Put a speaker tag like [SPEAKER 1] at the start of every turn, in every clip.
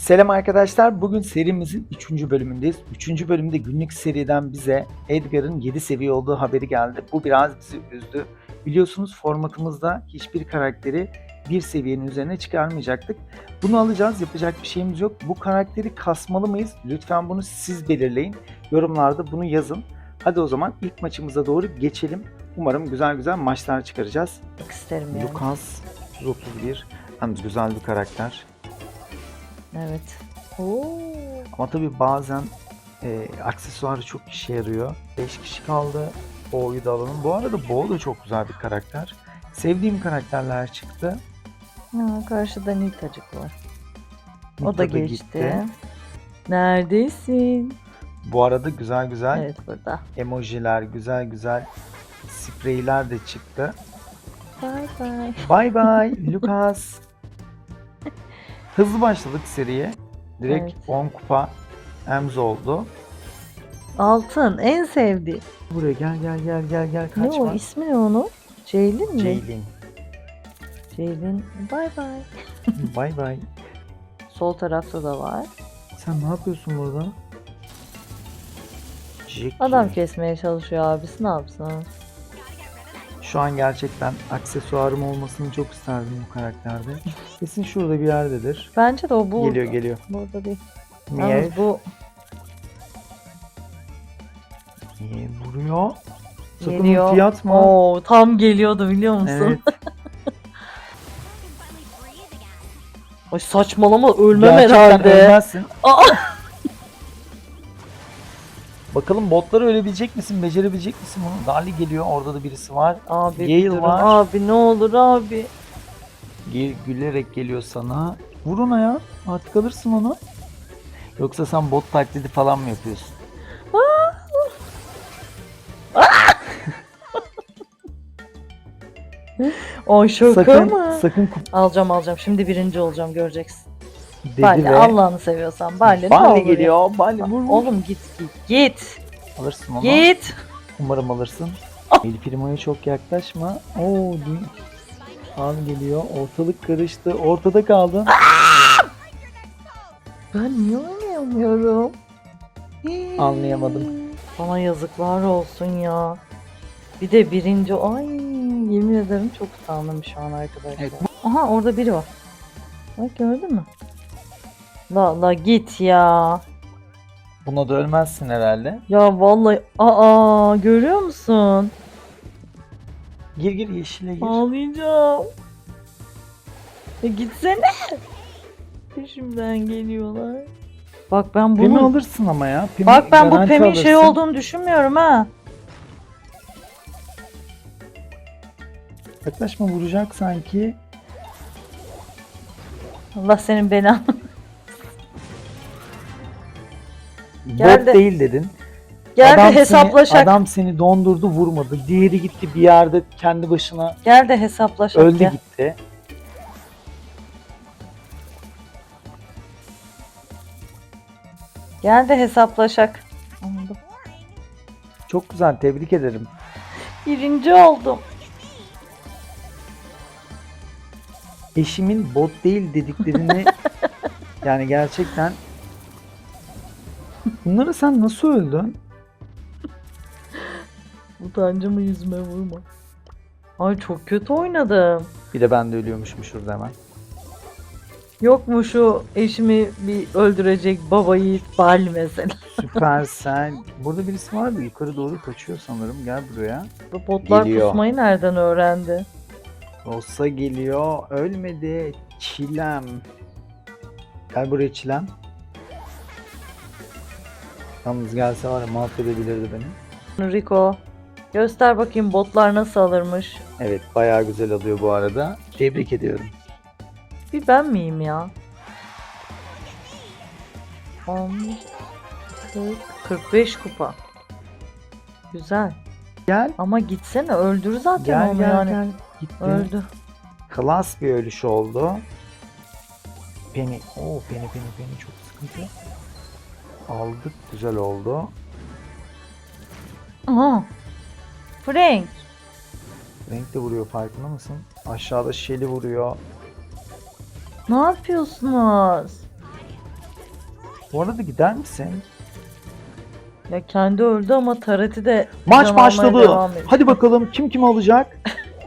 [SPEAKER 1] Selam arkadaşlar. Bugün serimizin 3. bölümündeyiz. 3. bölümde günlük seriden bize Edgar'ın 7 seviye olduğu haberi geldi. Bu biraz bizi üzdü. Biliyorsunuz formatımızda hiçbir karakteri bir seviyenin üzerine çıkarmayacaktık. Bunu alacağız. Yapacak bir şeyimiz yok. Bu karakteri kasmalı mıyız? Lütfen bunu siz belirleyin. Yorumlarda bunu yazın. Hadi o zaman ilk maçımıza doğru geçelim. Umarım güzel güzel maçlar çıkaracağız.
[SPEAKER 2] İsterim yani.
[SPEAKER 1] Lucas 131. Hem güzel bir karakter.
[SPEAKER 2] Evet. Oo.
[SPEAKER 1] Ama tabii bazen e, aksesuarı çok işe yarıyor. 5 kişi kaldı. Bo'yu da alalım. Bu arada Bo da çok güzel bir karakter. Sevdiğim karakterler çıktı.
[SPEAKER 2] Ha, karşıda Nitacık var. O
[SPEAKER 1] Nita
[SPEAKER 2] da geçti.
[SPEAKER 1] gitti.
[SPEAKER 2] Neredesin?
[SPEAKER 1] Bu arada güzel güzel
[SPEAKER 2] Evet burada.
[SPEAKER 1] emojiler, güzel güzel spreyler de çıktı.
[SPEAKER 2] Bye bye.
[SPEAKER 1] Bye bye Lucas. Hızlı başladık seriye. Direkt
[SPEAKER 2] Evet.
[SPEAKER 1] 10 kupa Ems oldu.
[SPEAKER 2] Altın en sevdiğim.
[SPEAKER 1] Buraya gel gel gel gel gel
[SPEAKER 2] Ne
[SPEAKER 1] kaçma.
[SPEAKER 2] o ismi ne onun? Ceylin mi?
[SPEAKER 1] Jaylin.
[SPEAKER 2] Ceylin. Bye bye.
[SPEAKER 1] bye bye.
[SPEAKER 2] Sol tarafta da var.
[SPEAKER 1] Sen ne yapıyorsun burada? Jackie.
[SPEAKER 2] Adam kesmeye çalışıyor abisi ne yapsın?
[SPEAKER 1] Şu an gerçekten aksesuarım olmasını çok isterdim bu karakterde. Kesin şurada bir yerdedir.
[SPEAKER 2] Bence de o bu.
[SPEAKER 1] Geliyor geliyor.
[SPEAKER 2] Burada değil.
[SPEAKER 1] Niye?
[SPEAKER 2] Yalnız bu
[SPEAKER 1] Niye vuruyor? Sakın
[SPEAKER 2] geliyor.
[SPEAKER 1] ulti atma.
[SPEAKER 2] Oo, tam geliyordu biliyor musun?
[SPEAKER 1] Evet.
[SPEAKER 2] Ay saçmalama ölmem
[SPEAKER 1] Gerçekten
[SPEAKER 2] herhalde.
[SPEAKER 1] ölmezsin.
[SPEAKER 2] Aa!
[SPEAKER 1] Bakalım botları ölebilecek misin? Becerebilecek misin bunu? Dali geliyor. Orada da birisi var.
[SPEAKER 2] Abi
[SPEAKER 1] Gale
[SPEAKER 2] bir durun.
[SPEAKER 1] var.
[SPEAKER 2] Abi ne olur abi.
[SPEAKER 1] Gel, gülerek geliyor sana. Vur ona ya. Artık alırsın onu. Yoksa sen bot taklidi falan mı yapıyorsun?
[SPEAKER 2] Ay şaka
[SPEAKER 1] sakın,
[SPEAKER 2] mı?
[SPEAKER 1] sakın kup
[SPEAKER 2] Alacağım alacağım. Şimdi birinci olacağım göreceksin.
[SPEAKER 1] Dedi
[SPEAKER 2] Bali
[SPEAKER 1] ve
[SPEAKER 2] Allah'ını seviyorsan Bali
[SPEAKER 1] Bali geliyor. Bali vur.
[SPEAKER 2] Oğlum git git git.
[SPEAKER 1] Alırsın onu.
[SPEAKER 2] Git.
[SPEAKER 1] Umarım alırsın. El Primo'ya çok yaklaşma. Oo, dün Al geliyor. Ortalık karıştı. Ortada kaldın.
[SPEAKER 2] Ben niye oynayamıyorum?
[SPEAKER 1] Anlayamadım.
[SPEAKER 2] Bana yazıklar olsun ya. Bir de birinci ay yemin ederim çok utandım şu an arkadaşlar.
[SPEAKER 1] Evet.
[SPEAKER 2] Aha orada biri var. Bak gördün mü? La la git ya.
[SPEAKER 1] Buna da ölmezsin herhalde.
[SPEAKER 2] Ya vallahi aa görüyor musun?
[SPEAKER 1] Gir gir yeşile gir.
[SPEAKER 2] Ağlayacağım. Ya gitsene. Peşimden geliyorlar. Bak ben bunu
[SPEAKER 1] alırsın ama ya. Pimi
[SPEAKER 2] Bak ben bu
[SPEAKER 1] garanti
[SPEAKER 2] Pem'in şey
[SPEAKER 1] alırsın.
[SPEAKER 2] olduğunu düşünmüyorum ha.
[SPEAKER 1] Yaklaşma vuracak sanki.
[SPEAKER 2] Allah senin belanı.
[SPEAKER 1] Bot
[SPEAKER 2] Geldi.
[SPEAKER 1] değil dedin.
[SPEAKER 2] Gel
[SPEAKER 1] Adam
[SPEAKER 2] de hesaplaşak.
[SPEAKER 1] Seni, adam seni dondurdu vurmadı. Diğeri gitti bir yerde kendi başına
[SPEAKER 2] Gel de hesaplaşak
[SPEAKER 1] öldü
[SPEAKER 2] ya.
[SPEAKER 1] gitti.
[SPEAKER 2] Gel de hesaplaşak. Anladım.
[SPEAKER 1] Çok güzel tebrik ederim.
[SPEAKER 2] Birinci oldum.
[SPEAKER 1] Eşimin bot değil dediklerini yani gerçekten Bunları sen nasıl öldün?
[SPEAKER 2] Utancımı yüzüme vurma. Ay çok kötü oynadım.
[SPEAKER 1] Bir de ben de ölüyormuşum şurada hemen.
[SPEAKER 2] Yok mu şu eşimi bir öldürecek baba yiğit bal mesela.
[SPEAKER 1] Süper sen. Burada birisi var mı? Yukarı doğru kaçıyor sanırım. Gel buraya.
[SPEAKER 2] Bu botlar
[SPEAKER 1] Geliyor.
[SPEAKER 2] kusmayı nereden öğrendi?
[SPEAKER 1] Olsa geliyor. Ölmedi. Çilem. Gel buraya çilem. Yalnız gelse var ya mahvedebilirdi beni.
[SPEAKER 2] Rico. Göster bakayım botlar nasıl alırmış.
[SPEAKER 1] Evet bayağı güzel alıyor bu arada. Tebrik ediyorum.
[SPEAKER 2] Bir ben miyim ya? 10, 40, 45 kupa. Güzel.
[SPEAKER 1] Gel.
[SPEAKER 2] Ama gitsene öldür zaten
[SPEAKER 1] Gel
[SPEAKER 2] onu
[SPEAKER 1] gel
[SPEAKER 2] yani.
[SPEAKER 1] gel. Gitti.
[SPEAKER 2] Öldü.
[SPEAKER 1] Klas bir ölüş oldu. Penny. Oo Penny Penny Penny çok sıkıntı. Aldık. Güzel oldu.
[SPEAKER 2] Aha. Frank.
[SPEAKER 1] Renk de vuruyor farkında mısın? Aşağıda Shelly vuruyor.
[SPEAKER 2] Ne yapıyorsunuz?
[SPEAKER 1] Bu arada gider misin?
[SPEAKER 2] Ya kendi öldü ama Tarat'i de
[SPEAKER 1] Maç başladı. Hadi bakalım kim kimi alacak?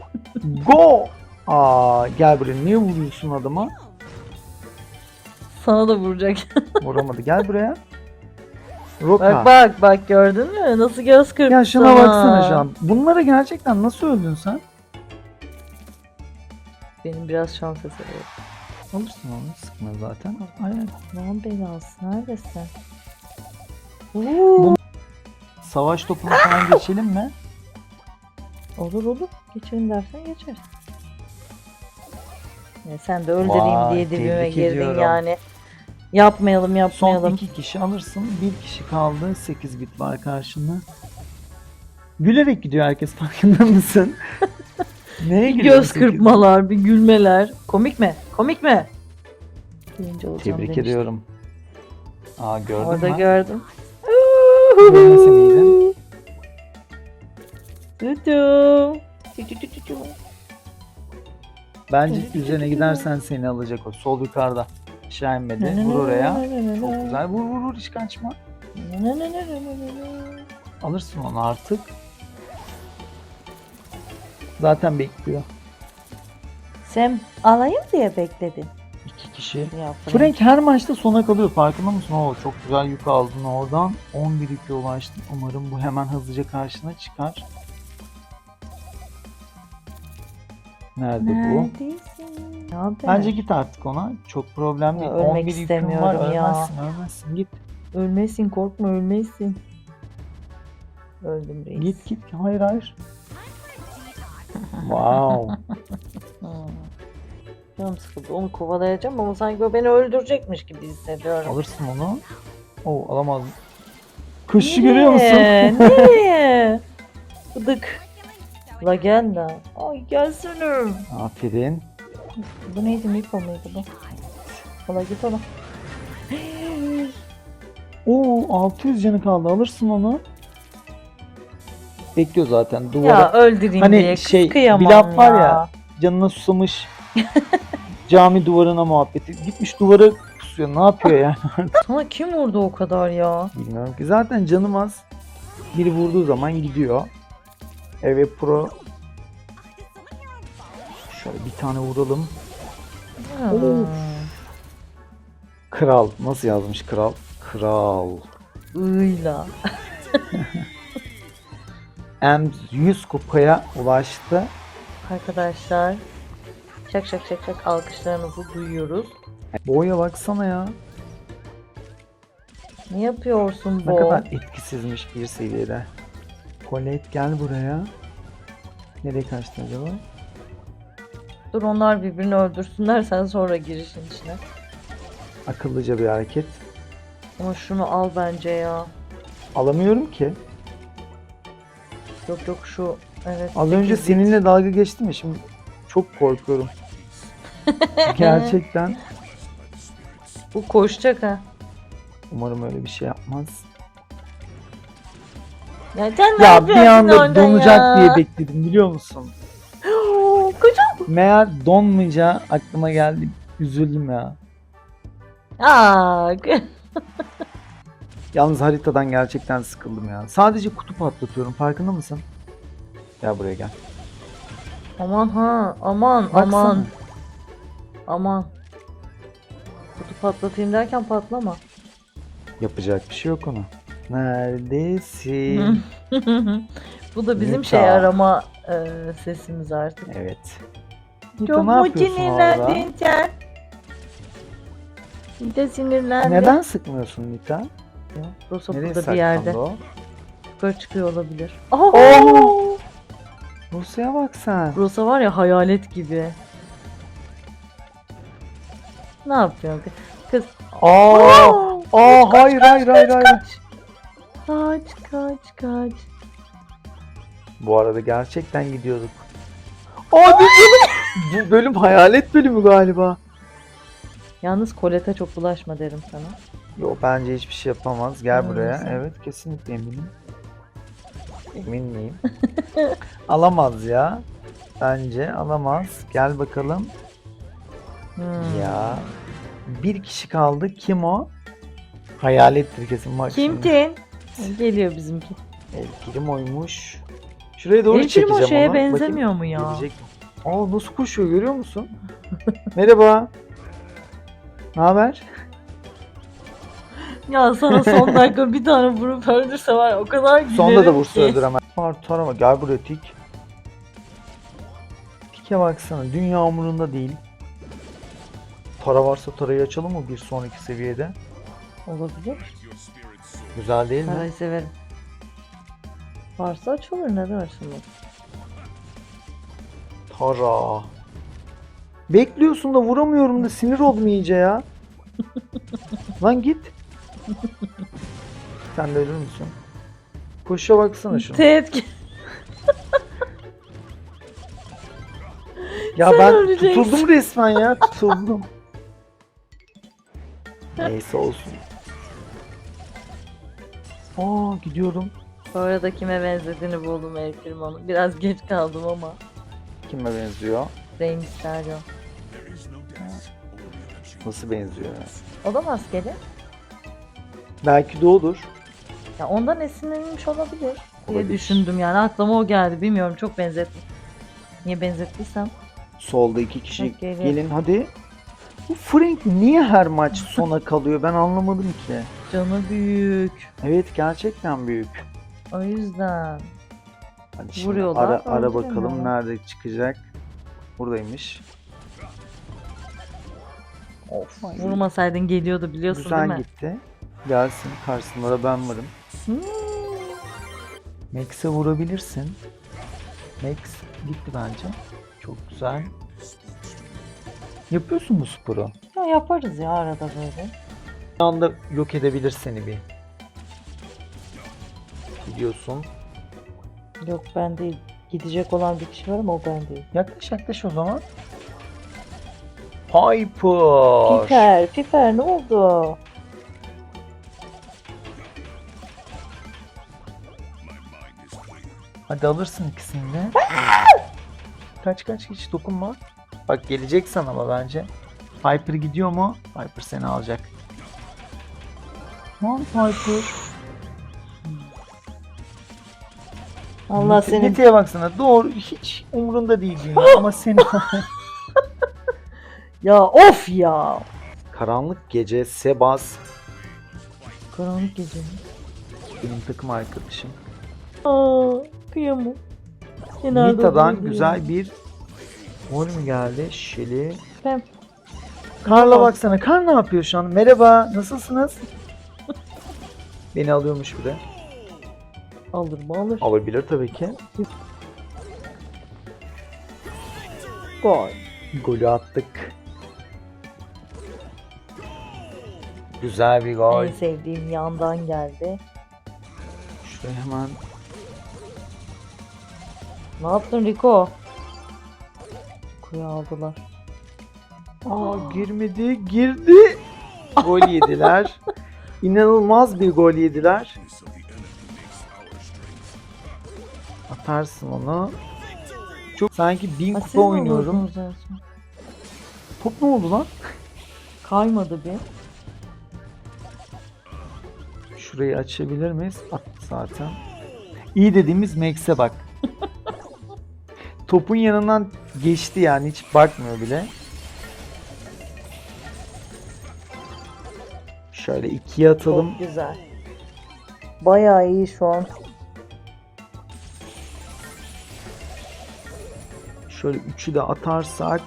[SPEAKER 1] Go! Aa gel buraya. Niye vuruyorsun adama?
[SPEAKER 2] Sana da vuracak.
[SPEAKER 1] Vuramadı. Gel buraya. Roka.
[SPEAKER 2] bak bak bak gördün mü? Nasıl göz kırptı
[SPEAKER 1] Ya şuna
[SPEAKER 2] sana.
[SPEAKER 1] baksana şu an. Bunlara gerçekten nasıl öldün sen?
[SPEAKER 2] Benim biraz şans eseri.
[SPEAKER 1] Alırsın onu. Sıkma zaten. Aynen.
[SPEAKER 2] Lan belası neredesin? Oo.
[SPEAKER 1] Savaş topuna falan geçelim mi?
[SPEAKER 2] Olur olur. Geçelim dersen geçeriz. Ya sen de öldüreyim
[SPEAKER 1] Vay,
[SPEAKER 2] diye dibime
[SPEAKER 1] tebrik
[SPEAKER 2] girdin
[SPEAKER 1] ediyorum.
[SPEAKER 2] yani. Yapmayalım
[SPEAKER 1] Son
[SPEAKER 2] yapmayalım.
[SPEAKER 1] iki kişi alırsın. Bir kişi kaldı. 8 bit var karşında. Gülerek gidiyor herkes farkında mısın? Neye
[SPEAKER 2] Bir göz kırpmalar, bir gülmeler. Komik mi? Komik mi? Birinci olacağım
[SPEAKER 1] Tebrik
[SPEAKER 2] demiştim.
[SPEAKER 1] ediyorum. Aa gördün
[SPEAKER 2] Orada
[SPEAKER 1] mü?
[SPEAKER 2] gördüm. Tutum. Tü tü tü tü tü.
[SPEAKER 1] Bence üzerine gidersen seni alacak o. Sol yukarıda. Aşağı inmedi. Vur oraya. Çok güzel. Vur vur vur hiç kaçma. Alırsın onu artık. Zaten bekliyor.
[SPEAKER 2] Sen alayım diye bekledin.
[SPEAKER 1] İki kişi.
[SPEAKER 2] Ya
[SPEAKER 1] Frank her maçta sona kalıyor. Farkında mısın? Oo, çok güzel yük aldın oradan. 11 yükle ulaştın. Umarım bu hemen hızlıca karşına çıkar. Nerede bu?
[SPEAKER 2] Haber?
[SPEAKER 1] Bence git artık ona. Çok problem değil.
[SPEAKER 2] Ya, ölmek
[SPEAKER 1] 11 yükün var.
[SPEAKER 2] ya.
[SPEAKER 1] Ölmezsin, ölmezsin. Git.
[SPEAKER 2] Ölmesin korkma ölmesin. Öldüm reis.
[SPEAKER 1] Git git. Hayır hayır. wow.
[SPEAKER 2] Canım sıkıldı. Onu kovalayacağım ama sanki o beni öldürecekmiş gibi hissediyorum.
[SPEAKER 1] Alırsın onu. Oo alamazdım. Kuşu görüyor musun?
[SPEAKER 2] Niye? Bıdık. La gel la. Ay gelsene.
[SPEAKER 1] Aferin.
[SPEAKER 2] Bu neydi? Miko muydu bu? Ola git ona.
[SPEAKER 1] Oo 600 canı kaldı. Alırsın onu. Bekliyor zaten. Duvara
[SPEAKER 2] Ya öldüreyim
[SPEAKER 1] Hani
[SPEAKER 2] diye kız
[SPEAKER 1] şey,
[SPEAKER 2] kıyamam
[SPEAKER 1] bir laf var
[SPEAKER 2] ya.
[SPEAKER 1] ya. canına susamış. Cami duvarına muhabbeti. Gitmiş duvara pusuyor. Ne yapıyor ya?
[SPEAKER 2] Sana kim vurdu o kadar ya?
[SPEAKER 1] Bilmiyorum ki. Zaten canım az. Biri vurduğu zaman gidiyor. Evet pro. Şöyle bir tane vuralım. Kral. Nasıl yazmış kral? Kral.
[SPEAKER 2] Iyla.
[SPEAKER 1] M 100 kupaya ulaştı.
[SPEAKER 2] Arkadaşlar. Şak şak şak şak alkışlarınızı duyuyoruz.
[SPEAKER 1] Boya baksana ya.
[SPEAKER 2] Ne yapıyorsun
[SPEAKER 1] Ne
[SPEAKER 2] bu?
[SPEAKER 1] kadar etkisizmiş bir seviyede. Colette gel buraya. Nereye kaçtı acaba?
[SPEAKER 2] Dur onlar birbirini öldürsünler sen sonra girişin içine.
[SPEAKER 1] Akıllıca bir hareket.
[SPEAKER 2] Ama şunu al bence ya.
[SPEAKER 1] Alamıyorum ki.
[SPEAKER 2] Yok yok şu evet.
[SPEAKER 1] Az önce
[SPEAKER 2] bit.
[SPEAKER 1] seninle dalga geçtim ya şimdi çok korkuyorum. Gerçekten.
[SPEAKER 2] Bu koşacak ha.
[SPEAKER 1] Umarım öyle bir şey yapmaz.
[SPEAKER 2] Ya sen ne
[SPEAKER 1] Ya
[SPEAKER 2] yapıyorsun
[SPEAKER 1] bir anda
[SPEAKER 2] orada
[SPEAKER 1] donacak
[SPEAKER 2] ya?
[SPEAKER 1] diye bekledim biliyor musun? Meğer donmayacağı aklıma geldi. Üzüldüm ya.
[SPEAKER 2] Aa,
[SPEAKER 1] Yalnız haritadan gerçekten sıkıldım ya. Sadece kutu patlatıyorum farkında mısın? Gel buraya gel.
[SPEAKER 2] aman ha aman
[SPEAKER 1] Baksana.
[SPEAKER 2] aman aman. Kutu patlatayım derken patlama.
[SPEAKER 1] Yapacak bir şey yok ona. Neredesin?
[SPEAKER 2] Bu da bizim
[SPEAKER 1] Nita.
[SPEAKER 2] şey arama e, sesimiz artık.
[SPEAKER 1] evet. Nita
[SPEAKER 2] Çok
[SPEAKER 1] ne
[SPEAKER 2] mu
[SPEAKER 1] yapıyorsun orada?
[SPEAKER 2] sinirlendin sen? Bir de sinirlendin.
[SPEAKER 1] Neden sıkmıyorsun Nita?
[SPEAKER 2] Rosa
[SPEAKER 1] Nereye
[SPEAKER 2] burada bir
[SPEAKER 1] saklandı
[SPEAKER 2] yerde.
[SPEAKER 1] o?
[SPEAKER 2] Yukarı çıkıyor olabilir. Aha!
[SPEAKER 1] Oo! Rusya'ya bak sen.
[SPEAKER 2] Rosa var ya hayalet gibi. Ne yapıyorsun kız? Kız.
[SPEAKER 1] Aa! Aa hayır hayır hayır hayır.
[SPEAKER 2] Kaç kaç kaç.
[SPEAKER 1] Bu arada gerçekten gidiyorduk. Bölüm. Bu bölüm hayalet bölümü galiba.
[SPEAKER 2] Yalnız kolete çok bulaşma derim sana.
[SPEAKER 1] Yo bence hiçbir şey yapamaz. Gel
[SPEAKER 2] Hmm,
[SPEAKER 1] buraya.
[SPEAKER 2] sen-
[SPEAKER 1] Evet kesinlikle eminim. Emin miyim? alamaz ya. Bence alamaz. Gel bakalım.
[SPEAKER 2] Hmm.
[SPEAKER 1] Ya. Bir kişi kaldı. Kim o? Hayalettir kesin bak
[SPEAKER 2] Kim
[SPEAKER 1] şimdi.
[SPEAKER 2] Tin? Geliyor bizimki.
[SPEAKER 1] El Primo'ymuş. Şuraya doğru
[SPEAKER 2] El
[SPEAKER 1] çekeceğim
[SPEAKER 2] Primo şeye
[SPEAKER 1] onu.
[SPEAKER 2] benzemiyor mu ya?
[SPEAKER 1] Gelecek? Aa nasıl koşuyor görüyor musun? Merhaba. Ne haber?
[SPEAKER 2] Ya sana son dakika bir tane vurup öldürse var ya, o kadar gülerim
[SPEAKER 1] Sonda da vursa
[SPEAKER 2] ki.
[SPEAKER 1] öldüremez. Var tarama gel buraya tik. Tike baksana dünya umurunda değil. Para varsa tarayı açalım mı bir sonraki seviyede?
[SPEAKER 2] Olabilir.
[SPEAKER 1] Güzel değil mi?
[SPEAKER 2] Parayı severim. Varsa açılır neden açılmaz?
[SPEAKER 1] Tara. Bekliyorsun da vuramıyorum da sinir oldum iyice ya. Lan git. Sen de ölür müsün? Koşa baksana şuna.
[SPEAKER 2] Teğet
[SPEAKER 1] Ya
[SPEAKER 2] Sen
[SPEAKER 1] ben
[SPEAKER 2] öleceksin.
[SPEAKER 1] tutuldum resmen ya tutuldum. Neyse olsun. Aa gidiyorum.
[SPEAKER 2] Bu arada kime benzediğini buldum Primo'nun. Biraz geç kaldım ama.
[SPEAKER 1] Kime benziyor?
[SPEAKER 2] Rey Mysterio.
[SPEAKER 1] Nasıl benziyor ya?
[SPEAKER 2] O da maskeli.
[SPEAKER 1] Belki de odur.
[SPEAKER 2] Ya ondan esinlenilmiş olabilir diye
[SPEAKER 1] Olabilir.
[SPEAKER 2] düşündüm yani aklıma o geldi bilmiyorum çok benzettim. Niye benzettiysem
[SPEAKER 1] Solda iki kişi
[SPEAKER 2] Bak, geliyor.
[SPEAKER 1] gelin hadi. Bu Frank niye her maç sona kalıyor ben anlamadım ki.
[SPEAKER 2] canı büyük.
[SPEAKER 1] Evet gerçekten büyük.
[SPEAKER 2] O yüzden.
[SPEAKER 1] Hadi şimdi
[SPEAKER 2] Vuruyorlar,
[SPEAKER 1] ara, ara bakalım nerede çıkacak. Buradaymış.
[SPEAKER 2] Of. Vurmasaydın geliyordu biliyorsun
[SPEAKER 1] Güzel
[SPEAKER 2] değil mi?
[SPEAKER 1] gitti. Gelsin karşısında da ben varım.
[SPEAKER 2] Hmm.
[SPEAKER 1] Max'e vurabilirsin. Max gitti bence. Çok güzel. Yapıyorsun bu sporu.
[SPEAKER 2] Ya yaparız ya arada böyle.
[SPEAKER 1] Bir anda yok edebilir seni bir. Gidiyorsun.
[SPEAKER 2] Yok ben değil. Gidecek olan bir kişi var ama o ben değil.
[SPEAKER 1] Yaklaş yaklaş o zaman. Piper.
[SPEAKER 2] Piper, Piper ne oldu?
[SPEAKER 1] Hadi alırsın ikisini de. kaç kaç hiç dokunma. Bak gelecek sana ama bence. Piper gidiyor mu? Piper seni alacak. Lan Piper.
[SPEAKER 2] Allah
[SPEAKER 1] Nite-
[SPEAKER 2] senin
[SPEAKER 1] Nite'ye baksana doğru hiç umurunda değil dünya ama seni
[SPEAKER 2] ya of ya.
[SPEAKER 1] Karanlık gece Sebas
[SPEAKER 2] Karanlık gece. mi?
[SPEAKER 1] benim takım arkadaşım.
[SPEAKER 2] Aa, kıyamam. Kenarda
[SPEAKER 1] Nita'dan güzel bir gol mü geldi? Şeli.
[SPEAKER 2] Pem.
[SPEAKER 1] Karla baksana. Kar ne yapıyor şu an? Merhaba. Nasılsınız? Beni alıyormuş bir de.
[SPEAKER 2] Alır mı alır.
[SPEAKER 1] Alabilir tabii ki.
[SPEAKER 2] Gol.
[SPEAKER 1] Golü attık. Güzel bir gol.
[SPEAKER 2] En sevdiğim yandan geldi.
[SPEAKER 1] Şuraya hemen
[SPEAKER 2] Ne yaptın Rico? Kuyu aldılar.
[SPEAKER 1] Aa girmedi, girdi. Gol yediler. İnanılmaz bir gol yediler. Atarsın onu. Çok sanki bin kupa oynuyorum. Top ne oldu lan?
[SPEAKER 2] Kaymadı bir.
[SPEAKER 1] Şurayı açabilir miyiz? Attı zaten. İyi dediğimiz Max'e bak. Topun yanından geçti yani hiç bakmıyor bile. Şöyle ikiye atalım.
[SPEAKER 2] Çok güzel. Bayağı iyi şu an.
[SPEAKER 1] Şöyle üçü de atarsak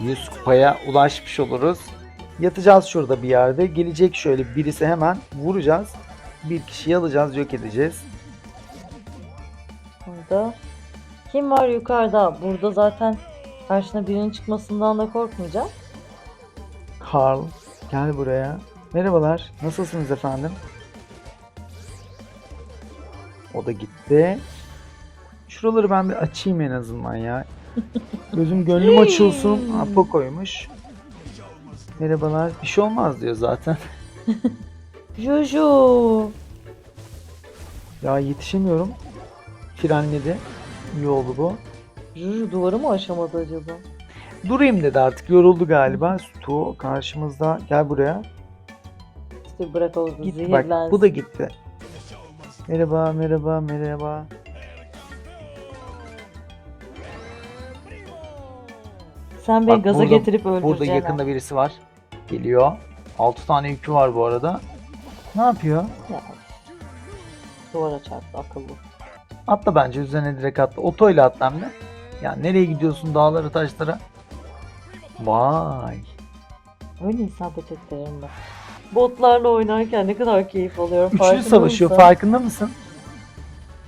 [SPEAKER 1] 100 kupaya ulaşmış oluruz. Yatacağız şurada bir yerde. Gelecek şöyle birisi hemen vuracağız. Bir kişiyi alacağız, yok edeceğiz.
[SPEAKER 2] Burada. Kim var yukarıda? Burada zaten karşına birinin çıkmasından da korkmayacağım.
[SPEAKER 1] Carl, gel buraya. Merhabalar, nasılsınız efendim? O da gitti. Şuraları ben bir açayım en azından ya. Gözüm gönlüm açılsın. Apo koymuş. Merhabalar. Bir şey olmaz diyor zaten.
[SPEAKER 2] Jojo.
[SPEAKER 1] Ya yetişemiyorum. Frenledi. İyi oldu bu.
[SPEAKER 2] Jojo duvarı mı aşamadı acaba?
[SPEAKER 1] Durayım dedi artık. Yoruldu galiba. Stu karşımızda. Gel buraya.
[SPEAKER 2] Dur bırak o
[SPEAKER 1] Gitti
[SPEAKER 2] zehirlensin.
[SPEAKER 1] bak bu da gitti. Merhaba merhaba merhaba.
[SPEAKER 2] Sen beni
[SPEAKER 1] Bak
[SPEAKER 2] gaza
[SPEAKER 1] burada-
[SPEAKER 2] getirip öldüreceksin.
[SPEAKER 1] Burada yakında birisi var. Geliyor. 6 tane yükü var bu arada. Ne yapıyor?
[SPEAKER 2] Ya. Duvara çarptı akıllı.
[SPEAKER 1] Atla bence üzerine direkt atla. Otoyla atla hem de. Ya nereye gidiyorsun dağlara taşlara? Vay.
[SPEAKER 2] Öyle isabet ettiririm ben. Botlarla oynarken ne kadar keyif alıyorum.
[SPEAKER 1] Üçlü
[SPEAKER 2] farkında
[SPEAKER 1] savaşıyor
[SPEAKER 2] mısın?
[SPEAKER 1] farkında mısın?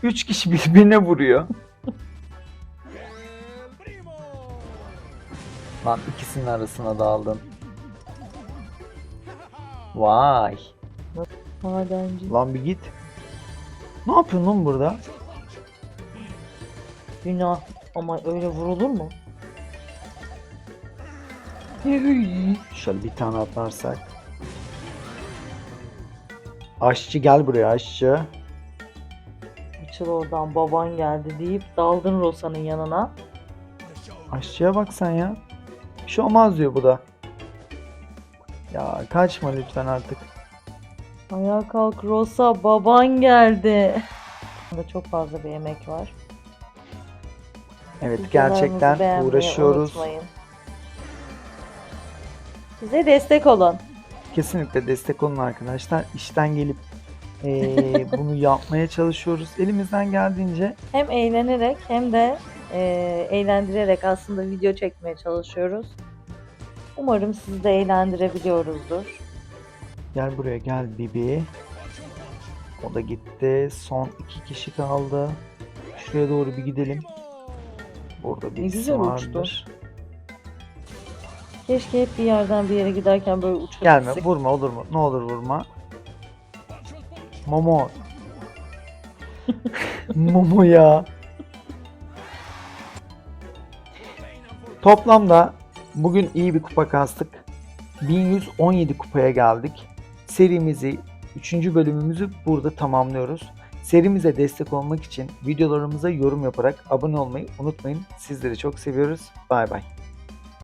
[SPEAKER 1] Üç kişi birbirine vuruyor. Lan ikisinin arasına daldın. Vay.
[SPEAKER 2] Madenci.
[SPEAKER 1] Lan bir git. Ne yapıyorsun lan burada?
[SPEAKER 2] Günah. Ama öyle vurulur mu?
[SPEAKER 1] Şöyle bir tane atlarsak. Aşçı gel buraya aşçı.
[SPEAKER 2] Açıl oradan baban geldi deyip daldın Rosa'nın yanına.
[SPEAKER 1] Aşçıya bak sen ya. Bir şey olmaz diyor bu da. Ya kaçma lütfen artık.
[SPEAKER 2] Ayağa kalk Rosa baban geldi. Burada çok fazla bir emek var.
[SPEAKER 1] Evet gerçekten uğraşıyoruz.
[SPEAKER 2] unutmayın. Bize destek olun.
[SPEAKER 1] Kesinlikle destek olun arkadaşlar. İşten gelip eee, bunu yapmaya çalışıyoruz. Elimizden geldiğince
[SPEAKER 2] Hem eğlenerek hem de e, eğlendirerek aslında video çekmeye çalışıyoruz. Umarım sizi de eğlendirebiliyoruzdur.
[SPEAKER 1] gel buraya gel Bibi. O da gitti. Son iki kişi kaldı. Şuraya doğru bir gidelim. Burada birisi
[SPEAKER 2] güzel uçtu.
[SPEAKER 1] vardır.
[SPEAKER 2] Keşke hep bir yerden bir yere giderken böyle uçabilsek.
[SPEAKER 1] Gelme vurma olur mu? Ne olur vurma. Momo. Momo ya. Toplamda bugün iyi bir kupa kastık. 1117 kupaya geldik. Serimizi 3. bölümümüzü burada tamamlıyoruz. Serimize destek olmak için videolarımıza yorum yaparak abone olmayı unutmayın. Sizleri çok seviyoruz. Bay bay.